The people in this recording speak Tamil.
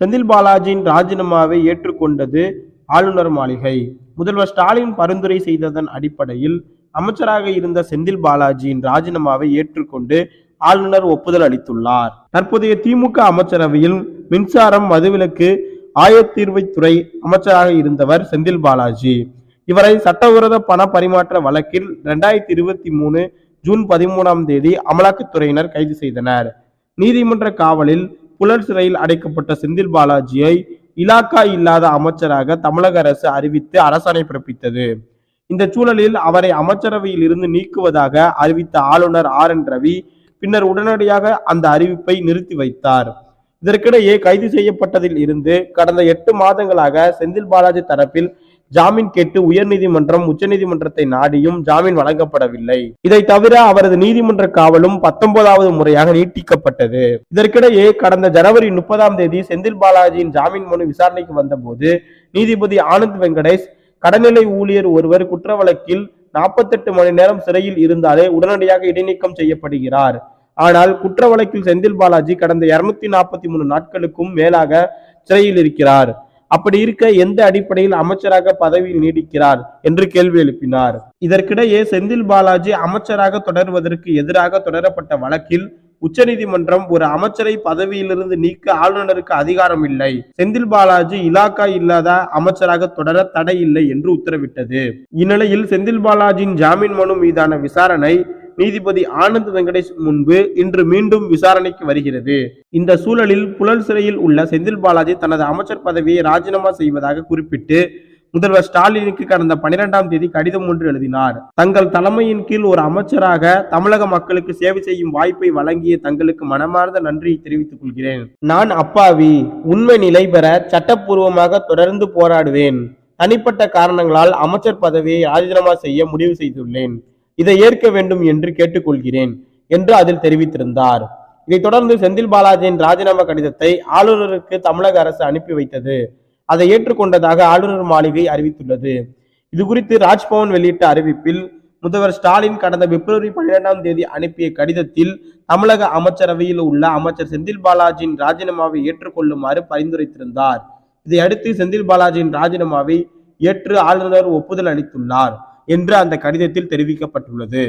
செந்தில் பாலாஜியின் ராஜினாமாவை ஏற்றுக்கொண்டது ஆளுநர் மாளிகை. முதல்வர் ஸ்டாலின் பரிந்துரை செய்ததன் அடிப்படையில் அமைச்சராக இருந்த செந்தில் பாலாஜியின் ராஜினாமாவை ஏற்றுக்கொண்டு ஆளுநர் ஒப்புதல் அளித்துள்ளார். தற்போதைய திமுக அமைச்சரவையில் மின்சாரம் மதுவிலக்கு ஆயத்தீர்வைத்துறை அமைச்சராக இருந்தவர் செந்தில் பாலாஜி. இவரை சட்டவிரோத பண பரிமாற்ற வழக்கில் இரண்டாயிரத்தி இருபத்தி மூணு ஜூன் பதிமூணாம் தேதி அமலாக்கத்துறையினர் கைது செய்தனர். நீதிமன்ற காவலில் புலர் சிறையில் அடைக்கப்பட்ட செந்தில் பாலாஜியை இலாக்கா இல்லாத அமைச்சராக தமிழக அரசு அறிவித்து அரசாணை பிறப்பித்தது. இந்த சூழலில் அவரை அமைச்சரவையில் இருந்து நீக்குவதாக அறிவித்த ஆளுநர் ஆர் என் ரவி பின்னர் உடனடியாக அந்த அறிவிப்பை நிறுத்தி வைத்தார். இதற்கிடையே கைது செய்யப்பட்டதில் இருந்து கடந்த எட்டு மாதங்களாக செந்தில் பாலாஜி தரப்பில் ஜாமீன் கேட்டு உயர்நீதிமன்றம் உச்சநீதிமன்றத்தை நாடியும் ஜாமீன் வழங்கப்படவில்லை. இதை தவிர அவரது நீதிமன்ற காவலும் பத்தொன்பதாவது முறையாக நீட்டிக்கப்பட்டது. இதற்கிடையே கடந்த ஜனவரி முப்பதாம் தேதி செந்தில் பாலாஜியின் ஜாமீன் மனு விசாரணைக்கு வந்தபோது நீதிபதி ஆனந்த் வெங்கடேஷ் கடநிலை ஊழியர் ஒருவர் குற்ற வழக்கில் நாற்பத்தெட்டு மணி நேரம் சிறையில் இருந்தாலே உடனடியாக இடைநீக்கம் செய்யப்படுகிறார். ஆனால் குற்ற வழக்கில் செந்தில் பாலாஜி கடந்த இருநூத்தி நாற்பத்தி மூணு நாட்களுக்கும் மேலாக சிறையில் இருக்கிறார். அப்படி இருக்க எந்த அடிப்படையில் அமைச்சராக பதவியில் நீடிக்கிறார் என்று கேள்வி எழுப்பினார். இதற்கிடையே செந்தில் பாலாஜி அமைச்சராக தொடர்வதற்கு எதிராக தொடரப்பட்ட வழக்கில் உச்சநீதிமன்றம் ஒரு அமைச்சரை பதவியிலிருந்து நீக்க ஆளுநருக்கு அதிகாரம் இல்லை. செந்தில் பாலாஜி இலாக்கா இல்லாத அமைச்சராக தொடர தடை இல்லை என்று உத்தரவிட்டது. இந்நிலையில் செந்தில் பாலாஜியின் ஜாமீன் மனு மீதான விசாரணை நீதிபதி ஆனந்த் வெங்கடேஷ் முன்பு இன்று மீண்டும் விசாரணைக்கு வருகிறது. இந்த சூழலில் புழல் சிறையில் உள்ள செந்தில் பாலாஜி தனது அமைச்சர் பதவியை ராஜினாமா செய்வதாக குறிப்பிட்டு முதல்வர் ஸ்டாலினுக்கு கடந்த பனிரெண்டாம் தேதி கடிதம் ஒன்று எழுதினார். தங்கள் தலைமையின் கீழ் ஒரு அமைச்சராக தமிழக மக்களுக்கு சேவை செய்யும் வாய்ப்பை வழங்கிய தங்களுக்கு மனமார்ந்த நன்றியை தெரிவித்துக் கொள்கிறேன். நான் அப்பாவி உண்மை நிலை பெற சட்டப்பூர்வமாக தொடர்ந்து போராடுவேன். தனிப்பட்ட காரணங்களால் அமைச்சர் பதவியை ராஜினாமா செய்ய முடிவு செய்துள்ளேன். இதை ஏற்க வேண்டும் என்று கேட்டுக்கொள்கிறேன் என்று அதில் தெரிவித்திருந்தார். இதைத் தொடர்ந்து செந்தில் பாலாஜியின் ராஜினாமா கடிதத்தை ஆளுநருக்கு தமிழக அரசு அனுப்பி வைத்தது. அதை ஏற்றுக்கொண்டதாக ஆளுநர் மாளிகை அறிவித்துள்ளது. இது குறித்து ராஜ்பவன் வெளியிட்ட அறிவிப்பில் முதல்வர் ஸ்டாலின் கடந்த பிப்ரவரி பன்னிரெண்டாம் தேதி அனுப்பிய கடிதத்தில் தமிழக அமைச்சரவையில் உள்ள அமைச்சர் செந்தில் பாலாஜியின் ராஜினாமாவை ஏற்றுக்கொள்ளுமாறு பரிந்துரைத்திருந்தார். இதையடுத்து செந்தில் பாலாஜியின் ராஜினாமாவை ஏற்று ஆளுநர் ஒப்புதல் அளித்துள்ளார். என்று அந்த கடிதத்தில் தெரிவிக்கப்பட்டுள்ளது.